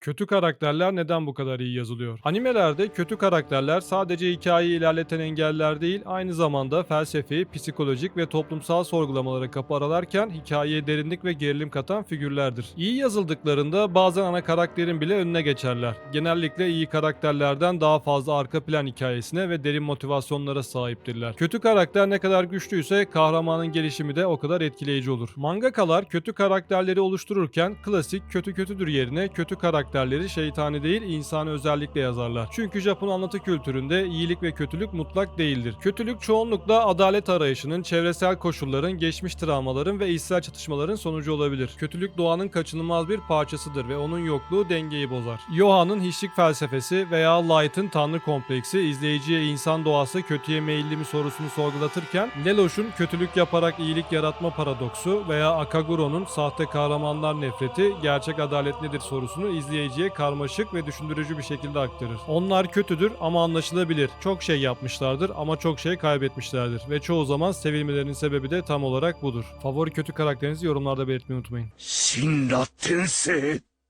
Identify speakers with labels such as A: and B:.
A: Kötü karakterler neden bu kadar iyi yazılıyor? Animelerde kötü karakterler sadece hikayeyi ilerleten engeller değil, aynı zamanda felsefi, psikolojik ve toplumsal sorgulamalara kapı aralarken hikayeye derinlik ve gerilim katan figürlerdir. İyi yazıldıklarında bazen ana karakterin bile önüne geçerler. Genellikle iyi karakterlerden daha fazla arka plan hikayesine ve derin motivasyonlara sahiptirler. Kötü karakter ne kadar güçlüyse kahramanın gelişimi de o kadar etkileyici olur. Mangakalar kötü karakterleri oluştururken klasik kötü kötüdür yerine kötü karakterleri şeytani değil insani özellikle yazarlar. Çünkü Japon anlatı kültüründe iyilik ve kötülük mutlak değildir. Kötülük çoğunlukla adalet arayışının, çevresel koşulların, geçmiş travmaların ve içsel çatışmaların sonucu olabilir. Kötülük doğanın kaçınılmaz bir parçasıdır ve onun yokluğu dengeyi bozar. Johann'ın hiçlik felsefesi veya Light'ın tanrı kompleksi izleyiciye insan doğası kötüye meyilli mi sorusunu sorgulatırken Lelouch'un kötülük yaparak iyilik yaratma paradoksu veya Akaguro'nun sahte kahramanlar nefreti gerçek adalet nedir sorusunu izleyiciye karmaşık ve düşündürücü bir şekilde aktarır. Onlar kötüdür ama anlaşılabilir. Çok şey yapmışlardır ama çok şey kaybetmişlerdir ve çoğu zaman sevilmelerinin sebebi de tam olarak budur. Favori kötü karakterinizi yorumlarda belirtmeyi unutmayın.
B: 神罗転生